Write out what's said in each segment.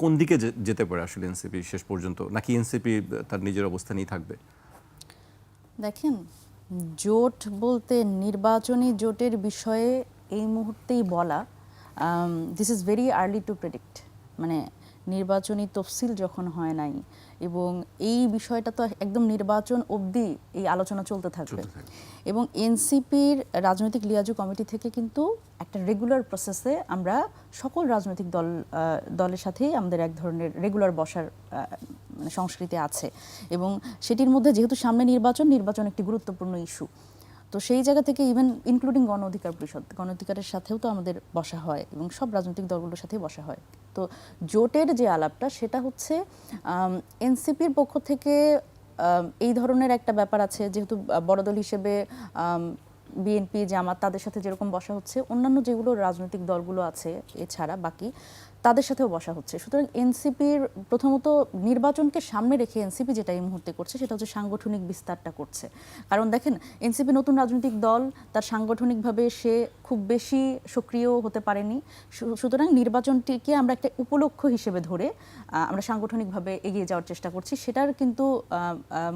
কোন দিকে যেতে পারে আসলে এনসিপি শেষ পর্যন্ত? নাকি এনসিপি তার নিজের অবস্থানেই থাকবে? দেখেন, জোট বলতে নির্বাচনী জোটের বিষয়ে এই মুহূর্তেই বলা this is very early to predict মানে নির্বাচনী তফসিল যখন হয় নাই এবং এই বিষয়টা তো একদম নির্বাচন অবধি এই আলোচনা চলতে থাকবে। এবং এনসিপির রাজনৈতিক লিয়াজু কমিটি থেকে কিন্তু একটা রেগুলার প্রসেসে আমরা সকল রাজনৈতিক দল দলের সাথেই আমাদের এক ধরনের রেগুলার বসার মানে সংস্কৃতি আছে। এবং সেটির মধ্যে যেহেতু সামনে নির্বাচন নির্বাচন একটি গুরুত্বপূর্ণ ইস্যু তো সেই জায়গা থেকে ইভেন ইনক্লুডিং গণ অধিকার পরিষদ, গণ অধিকারের সাথেও তো আমাদের বসা হয় এবং সব রাজনৈতিক দলগুলোর সাথেই বসা হয়। তো জোটের যে আলাপটা, সেটা হচ্ছে এনসিপির পক্ষ থেকে এই ধরনের একটা ব্যাপার আছে, যেহেতু বড় দল হিসেবে বিএনপি, জামাত, তাদের সাথে যেরকম বসা হচ্ছে, অন্যান্য যেগুলো রাজনৈতিক দলগুলো আছে, এছাড়া বাকি তাদের সাথেও বসা হচ্ছে। সুতরাং এনসিপির প্রথমত নির্বাচনকে সামনে রেখে এনসিপি যেটা এই মুহূর্তে করছে সেটা হচ্ছে সাংগঠনিক বিস্তারটা করছে। কারণ দেখেন, এনসিপি নতুন রাজনৈতিক দল, তার সাংগঠনিকভাবে সে খুব বেশি সক্রিয় হতে পারেনি। সুতরাং নির্বাচনটিকে আমরা একটা উপলক্ষ হিসেবে ধরে আমরা সাংগঠনিকভাবে এগিয়ে যাওয়ার চেষ্টা করছি। সেটার কিন্তু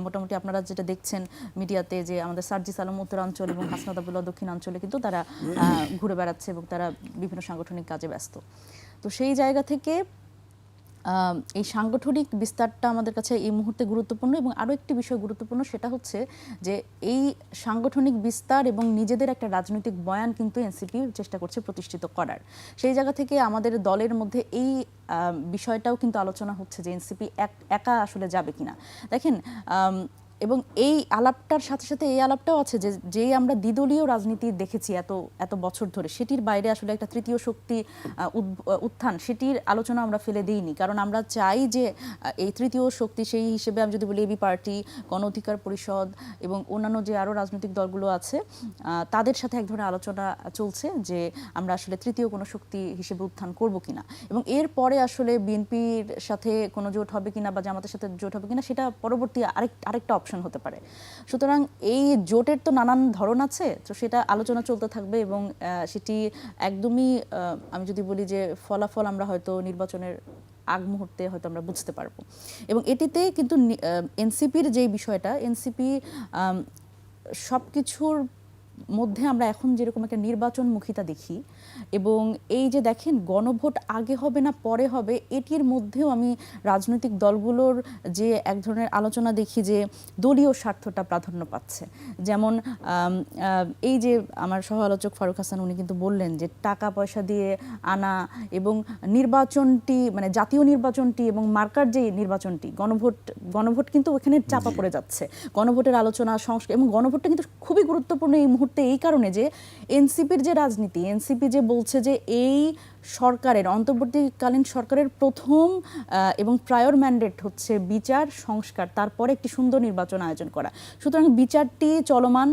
মোটামুটি আপনারা যেটা দেখছেন মিডিয়াতে যে আমাদের সার্জিস আলম উত্তরাঞ্চল এবং হাসনাত আবদুল্লাহ দক্ষিণাঞ্চলে কিন্তু তারা ঘুরে বেড়াচ্ছে এবং তারা বিভিন্ন সাংগঠনিক কাজে ব্যস্ত। তো সেই জায়গা থেকে এই সাংগঠনিক বিস্তারটা আমাদের কাছে এই মুহূর্তে গুরুত্বপূর্ণ এবং আরও একটি বিষয় গুরুত্বপূর্ণ সেটা হচ্ছে যে এই সাংগঠনিক বিস্তার এবং নিজেদের একটা রাজনৈতিক বয়ান কিন্তু এনসিপি চেষ্টা করছে প্রতিষ্ঠিত করার। সেই জায়গা থেকে আমাদের দলের মধ্যে এই বিষয়টাও কিন্তু আলোচনা হচ্ছে যে এনসিপি এক, একা আসলে যাবে কিনা। দেখেন এবং এই আলাপটার সাথে সাথে এই আলাপটাও আছে যে যেই আমরা দ্বিদলীয় রাজনীতি দেখেছি এত এত বছর ধরে, সেটির বাইরে আসলে একটা তৃতীয় শক্তি উত্থান, সেটির আলোচনা আমরা ফেলে দিইনি। কারণ আমরা চাই যে এই তৃতীয় শক্তি সেই হিসেবে আমি যদি বলি এবি পার্টি গণ অধিকার পরিষদ এবং অন্যান্য যে আরও রাজনৈতিক দলগুলো আছে তাদের সাথে এক ধরনের আলোচনা চলছে যে, আমরা আসলে তৃতীয় কোনো শক্তি হিসেবে উত্থান করব কিনা। এবং এরপরে আসলে বিএনপির সাথে কোনো জোট হবে কিনা বা জামাতের সাথে জোট হবে কিনা, সেটা পরবর্তী আরেক, আরেকটা অপশন হতে পারে। সুতরাং এই জোটের তো নানান ধরন আছে, তো সেটা আলোচনা চলতে থাকবে এবং সেটি একদমই আমি যদি বলি যে ফলাফল আমরা হয়তো নির্বাচনের আগ মুহূর্তে হয়তো আমরা বুঝতে পারব। এবং এটিতে কিন্তু এনসিপির যে বিষয়টা, এনসিপি সব কিছুর মধ্যে আমরা এখন যেরকম একটা নির্বাচন নির্বাচনমুখিতা দেখি এবং এই যে দেখেন গণভোট আগে হবে না পরে হবে এটির মধ্যেও আমি রাজনৈতিক দলগুলোর যে এক ধরনের আলোচনা দেখি যে দলীয় স্বার্থটা প্রাধান্য পাচ্ছে। যেমন এই যে আমার সহ আলোচক ফারুক হাসান উনি কিন্তু বললেন যে টাকা পয়সা দিয়ে আনা এবং নির্বাচনটি মানে জাতীয় নির্বাচনটি এবং মার্কার যে নির্বাচনটি গণভোট গণভোট কিন্তু ওখানে চাপা পড়ে যাচ্ছে। গণভোটের আলোচনা সংস্কার এবং গণভোটটা কিন্তু খুবই গুরুত্বপূর্ণ এই মুহূর্তে এই কারণে যে এনসিপির যে রাজনীতি এনসিপি যে বলছে যে এই সরকারের, অন্তর্বর্তীকালীন সরকারের প্রথম এবং প্রায়র ম্যান্ডেট হচ্ছে বিচার, সংস্কার, তারপরে একটি সুন্দর নির্বাচন আয়োজন করা। সুতরাং বিচারটি চলমান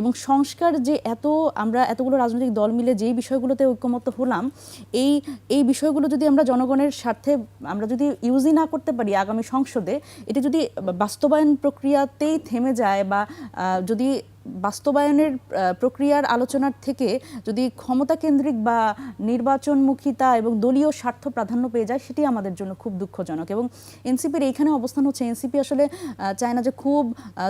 এবং সংস্কার যে এত, আমরা এতগুলো রাজনৈতিক দল মিলে যেই বিষয়গুলোতে ঐক্যমত হলাম, এই এই বিষয়গুলো যদি আমরা জনগণের স্বার্থে, আমরা যদি ইউজই না করতে পারি আগামী সংসদে, এটি যদি বাস্তবায়ন প্রক্রিয়াতেই থেমে যায় বা যদি বাস্তবায়নের প্রক্রিয়ার আলোচনার থেকে যদি ক্ষমতা কেন্দ্রিক বা নির্বাচনমুখিতা এবং দলীয় স্বার্থ প্রাধান্য পেয়ে যায়, সেটি আমাদের জন্য খুব দুঃখজনক। এবং এনসিপির এইখানে অবস্থান হচ্ছে, এনসিপি আসলে চায় না যে খুব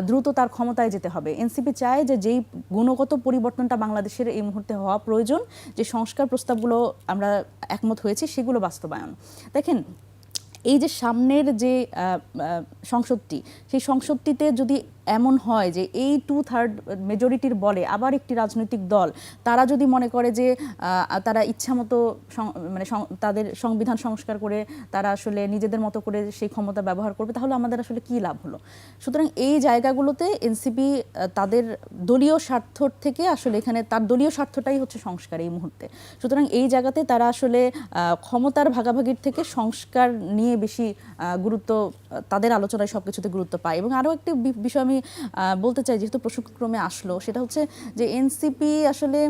দ্রুত তার ক্ষমতায় যেতে হবে। এনসিপি চায় যে যেই গুণগত পরিবর্তনটা বাংলাদেশের এই মুহূর্তে হওয়া প্রয়োজন, যে সংস্কার প্রস্তাবগুলো আমরা একমত হয়েছি, সেগুলো বাস্তবায়ন। দেখেন, এই যে সামনের যে সংসদটি, সেই সংসদটিতে যদি এমন হয় যে এই টু থার্ড মেজরিটির বলে আবার একটি রাজনৈতিক দল, তারা যদি মনে করে যে তারা ইচ্ছামতো মানে তাদের সংবিধান সংস্কার করে তারা আসলে নিজেদের মতো করে সেই ক্ষমতা ব্যবহার করবে, তাহলে আমাদের আসলে কি লাভ হলো? সুতরাং এই জায়গাগুলোতে এনসিপি তাদের দলীয় স্বার্থ থেকে আসলে এখানে তার দলীয় স্বার্থটাই হচ্ছে সংস্কার এই মুহূর্তে। সুতরাং এই জায়গাতে তারা আসলে ক্ষমতার ভাগাভাগির থেকে সংস্কার নিয়ে বেশি গুরুত্ব, তাদের আলোচনায় সব কিছুতে গুরুত্ব পায়। এবং আরও একটি বিষয় আমি আমি বলতে চাই যেহেতু প্রসঙ্গক্রমে আসলো, সেটা হচ্ছে যে এনসিপি আসলে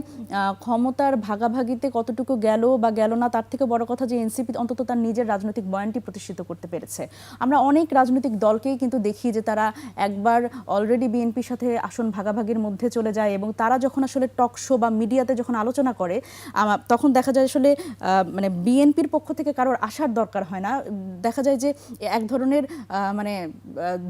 ক্ষমতার ভাগাভাগিতে কতটুকু গেল বা গেল না, তার থেকে বড় কথা যে এনসিপি অন্তত তার নিজের রাজনৈতিক বয়ানটি প্রতিষ্ঠিত করতে পেরেছে। আমরা অনেক রাজনৈতিক দলকেই কিন্তু দেখি যে তারা একবার অলরেডি বিএনপির সাথে আসন ভাগাভাগির মধ্যে চলে যায় এবং তারা যখন আসলে টক শো বা মিডিয়াতে যখন আলোচনা করে তখন দেখা যায় আসলে মানে বিএনপির পক্ষ থেকে কারোর আসার দরকার হয় না। দেখা যায় যে এক ধরনের মানে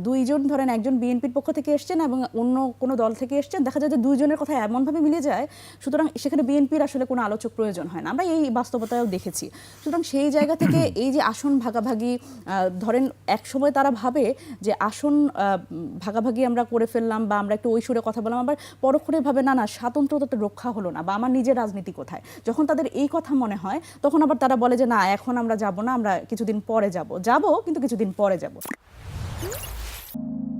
দুইজন ধরেন একজন বিএনপির থেকে এসছেন এবং অন্য কোনো দল থেকে এসছেন দেখা যায় যে দুইজনের কথা এমনভাবে মিলে যায় সুতরাং সেখানে বিএনপির আসলে কোনো আলোচক প্রয়োজন হয় না। আমরা এই বাস্তবতায়ও দেখেছি। সুতরাং সেই জায়গা থেকে এই যে আসন ভাগাভাগি ধরেন এক সময় তারা ভাবে যে আসন ভাগাভাগি আমরা করে ফেললাম বা আমরা একটু ওই সুরে কথা বললাম আবার পরক্ষণে ভাবে না না স্বাতন্ত্রতা তো রক্ষা হলো না বা আমার নিজের রাজনীতি কোথায়? যখন তাদের এই কথা মনে হয় তখন আবার তারা বলে যে না এখন আমরা যাব না আমরা কিছুদিন পরে যাব। যাব কিন্তু কিছুদিন পরে যাব।